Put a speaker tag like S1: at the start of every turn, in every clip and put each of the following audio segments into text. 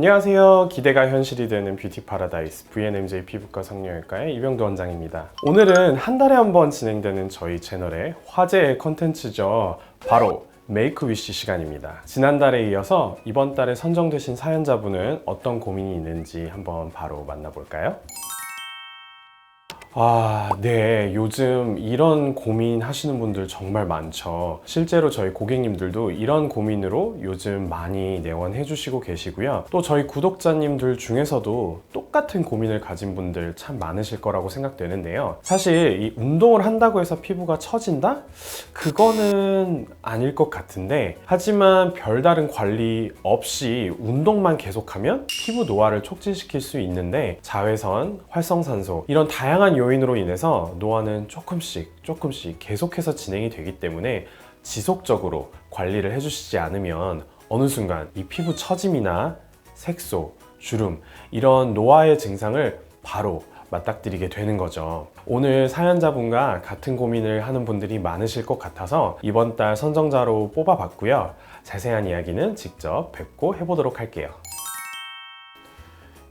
S1: 안녕하세요. 기대가 현실이 되는 뷰티 파라다이스 VNMJ 피부과 성형외과의 이병도 원장입니다. 오늘은 한 달에 한 번 진행되는 저희 채널의 화제의 컨텐츠죠. 바로 메이크 위시 시간입니다. 지난달에 이어서 이번 달에 선정되신 사연자분은 어떤 고민이 있는지 한번 바로 만나볼까요? 아, 네. 요즘 이런 고민 하시는 분들 정말 많죠. 실제로 저희 고객님들도 이런 고민으로 요즘 많이 내원해 주시고 계시고요. 또 저희 구독자님들 중에서도 똑같은 고민을 가진 분들 참 많으실 거라고 생각되는데요. 사실 이 운동을 한다고 해서 피부가 처진다? 그거는 아닐 것 같은데, 하지만 별다른 관리 없이 운동만 계속하면 피부 노화를 촉진시킬 수 있는데, 자외선, 활성산소, 이런 다양한 요 인으로 인해서 노화는 조금씩 조금씩 계속해서 진행이 되기 때문에 지속적으로 관리를 해주시지 않으면 어느 순간 이 피부 처짐이나 색소, 주름 이런 노화의 증상을 바로 맞닥뜨리게 되는 거죠. 오늘 사연자분과 같은 고민을 하는 분들이 많으실 것 같아서 이번 달 선정자로 뽑아봤고요. 자세한 이야기는 직접 뵙고 해보도록 할게요.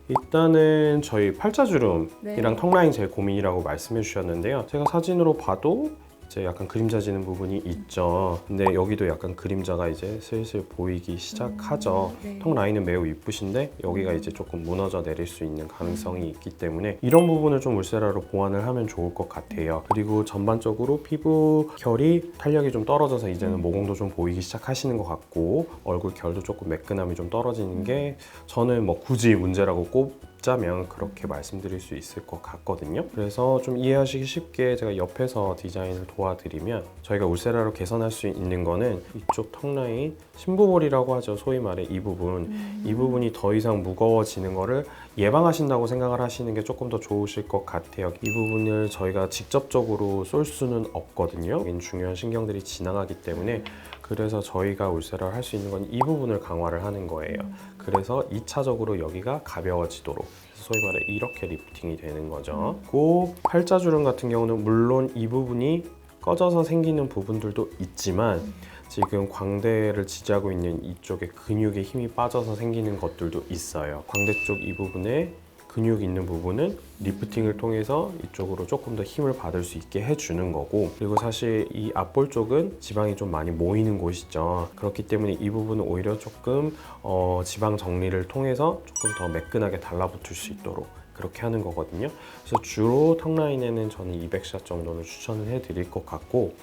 S1: 일단은 저희 팔자주름이랑
S2: 네.
S1: 턱 라인 제일 고민이라고 말씀해 주셨는데요. 제가 사진으로 봐도 이제 약간 그림자 지는 부분이 있죠. 근데 여기도 약간 그림자가 이제 슬슬 보이기 시작하죠.
S2: 음, 네.
S1: 턱 라인은 매우 이쁘신데 여기가 이제 조금 무너져 내릴 수 있는 가능성이 있기 때문에 이런 부분을 좀 울세라로 보완을 하면 좋을 것 같아요. 그리고 전반적으로 피부 결이 탄력이 좀 떨어져서 이제는 모공도 좀 보이기 시작하시는 것 같고 얼굴 결도 조금 매끈함이 좀 떨어지는 게 저는 뭐 굳이 문제라고 꼽 자면 그렇게 말씀드릴 수 있을 것 같거든요. 그래서 좀 이해하시기 쉽게 제가 옆에서 디자인을 도와드리면 저희가 울세라로 개선할 수 있는 거는 이쪽 턱 라인 심부볼이라고 하죠. 소위 말해 이 부분 이 부분이 더 이상 무거워지는 거를 예방하신다고 생각을 하시는 게 조금 더 좋으실 것 같아요. 이 부분을 저희가 직접적으로 쏠 수는 없거든요. 중요한 신경들이 지나가기 때문에 그래서 저희가 울세라를 할 수 있는 건 이 부분을 강화를 하는 거예요. 그래서 2차적으로 여기가 가벼워지도록 소위 말해 이렇게 리프팅이 되는 거죠. 그 팔자주름 같은 경우는 물론 이 부분이 꺼져서 생기는 부분들도 있지만 지금 광대를 지지하고 있는 이쪽에 근육에 힘이 빠져서 생기는 것들도 있어요. 광대 쪽 이 부분에 근육 있는 부분은 리프팅을 통해서 이쪽으로 조금 더 힘을 받을 수 있게 해주는 거고 그리고 사실 이 앞볼 쪽은 지방이 좀 많이 모이는 곳이죠 그렇기 때문에 이 부분은 오히려 조금 어, 지방 정리를 통해서 조금 더 매끈하게 달라붙을 수 있도록 그렇게 하는 거거든요 그래서 주로 턱 라인에는 저는 200샷 정도는 추천을 해드릴 것 같고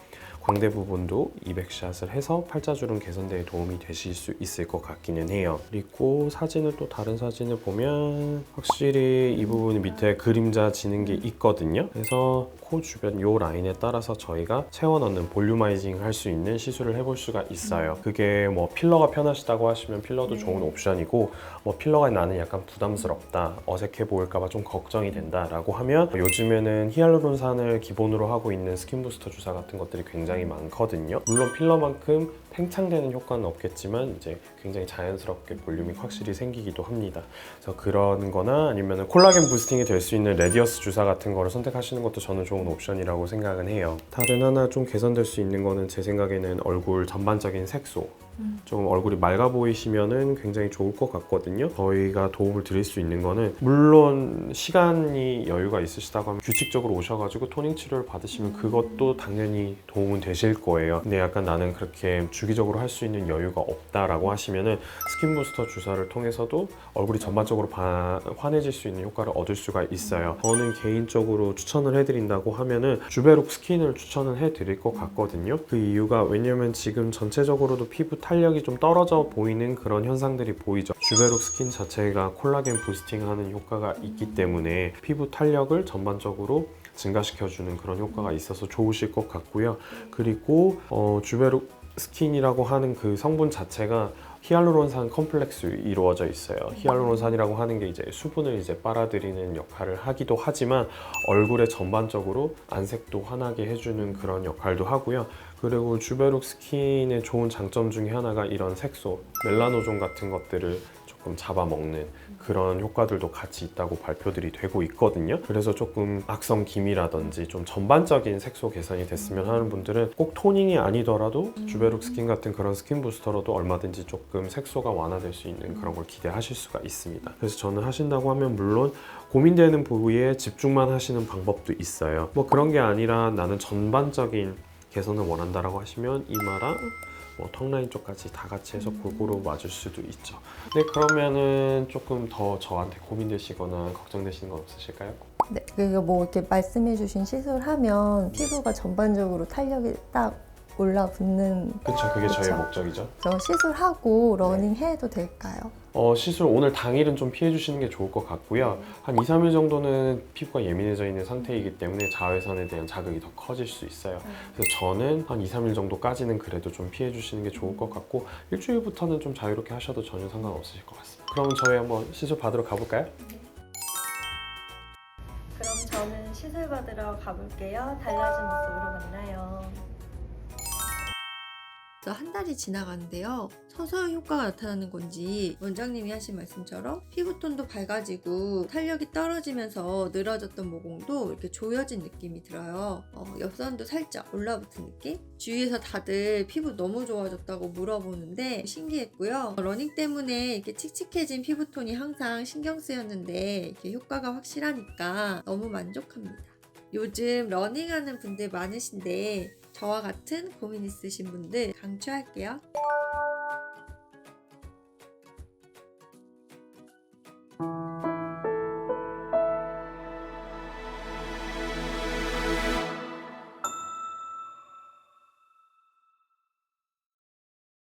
S1: 광대 부분도 200샷을 해서 팔자주름 개선대에 도움이 되실 수 있을 것 같기는 해요. 그리고 사진을 또 다른 사진을 보면 확실히 이 부분 밑에 그림자 지는 게 있거든요. 그래서 코 주변 요 라인에 따라서 저희가 채워 넣는 볼륨아이징 할 수 있는 시술을 해볼 수가 있어요. 그게 뭐 필러가 편하시다고 하시면 필러도 좋은 옵션이고 뭐 필러가 나는 약간 부담스럽다, 어색해 보일까봐 좀 걱정이 된다라고 하면 요즘에는 히알루론산을 기본으로 하고 있는 스킨 부스터 주사 같은 것들이 굉장히 많거든요. 물론 필러만큼 팽창되는 효과는 없겠지만 이제 굉장히 자연스럽게 볼륨이 확실히 생기기도 합니다. 그래서 그런 거나 아니면 콜라겐 부스팅이 될 수 있는 레디어스 주사 같은 거를 선택하시는 것도 저는 좋은 옵션이라고 생각은 해요. 다른 하나 좀 개선될 수 있는 거는 제 생각에는 얼굴 전반적인 색소 조금 얼굴이 맑아 보이시면은 굉장히 좋을 것 같거든요. 저희가 도움을 드릴 수 있는 거는 물론 시간이 여유가 있으시다고 하면 규칙적으로 오셔가지고 토닝 치료를 받으시면 그것도 당연히 도움은 되실 거예요. 근데 약간 나는 그렇게 주기적으로 할 수 있는 여유가 없다라고 하시면은 스킨 부스터 주사를 통해서도 얼굴이 전반적으로 바- 환해질 수 있는 효과를 얻을 수가 있어요. 저는 개인적으로 추천을 해드린다고 하면은 주베룩 스킨을 추천을 해드릴 것 같거든요. 그 이유가 왜냐면 지금 전체적으로도 피부 탄력이 좀 떨어져 보이는 그런 현상들이 보이죠. 주베룩 스킨 자체가 콜라겐 부스팅하는 효과가 있기 때문에 피부 탄력을 전반적으로 증가시켜주는 그런 효과가 있어서 좋으실 것 같고요. 그리고 어, 주베룩 스킨이라고 하는 그 성분 자체가 히알루론산 컴플렉스 이루어져 있어요. 히알루론산이라고 하는 게 이제 수분을 이제 빨아들이는 역할을 하기도 하지만 얼굴에 전반적으로 안색도 환하게 해주는 그런 역할도 하고요. 그리고 주베룩 스킨의 좋은 장점 중에 하나가 이런 색소, 멜라노존 같은 것들을 조금 잡아먹는 그런 효과들도 같이 있다고 발표들이 되고 있거든요. 그래서 조금 악성 기미라든지 좀 전반적인 색소 개선이 됐으면 하는 분들은 꼭 토닝이 아니더라도 주베룩 스킨 같은 그런 스킨 부스터로도 얼마든지 조금 색소가 완화될 수 있는 그런 걸 기대하실 수가 있습니다. 그래서 저는 하신다고 하면 물론 고민되는 부위에 집중만 하시는 방법도 있어요. 뭐 그런 게 아니라 나는 전반적인 개선을 원한다라고 하시면 이마랑 뭐 턱라인 쪽까지 다 같이 해서 골고루 맞을 수도 있죠. 네, 그러면은 조금 더 저한테 고민되시거나 걱정되시는 건 없으실까요?
S2: 네, 그리고 뭐 이렇게 말씀해주신 시술하면 피부가 전반적으로 탄력이 딱 올라붙는
S1: 그렇죠, 그게 저의
S2: 그쵸.
S1: 목적이죠.
S2: 저 시술하고 러닝 해도 될까요?
S1: 어, 시술 오늘 당일은 좀 피해 주시는 게 좋을 것 같고요. 한 2, 3일 정도는 피부가 예민해져 있는 상태이기 때문에 자외선에 대한 자극이 더 커질 수 있어요. 그래서 저는 한 2, 3일 정도까지는 그래도 좀 피해 주시는 게 좋을 것 같고 일주일부터는 좀 자유롭게 하셔도 전혀 상관없으실 것 같습니다. 그럼 저희 한번 시술 받으러 가볼까요?
S3: 그럼 저는 시술 받으러 가볼게요. 달라진 모습으로 만나요.
S4: 한 달이 지나가는데요. 서서히 효과가 나타나는 건지 원장님이 하신 말씀처럼 피부톤도 밝아지고 탄력이 떨어지면서 늘어졌던 모공도 이렇게 조여진 느낌이 들어요. 어, 옆선도 살짝 올라붙은 느낌? 주위에서 다들 피부 너무 좋아졌다고 물어보는데 신기했고요. 러닝 때문에 이렇게 칙칙해진 피부톤이 항상 신경 쓰였는데 이렇게 효과가 확실하니까 너무 만족합니다. 요즘 러닝하는 분들 많으신데 저와 같은 고민 있으신 분들 강추할게요.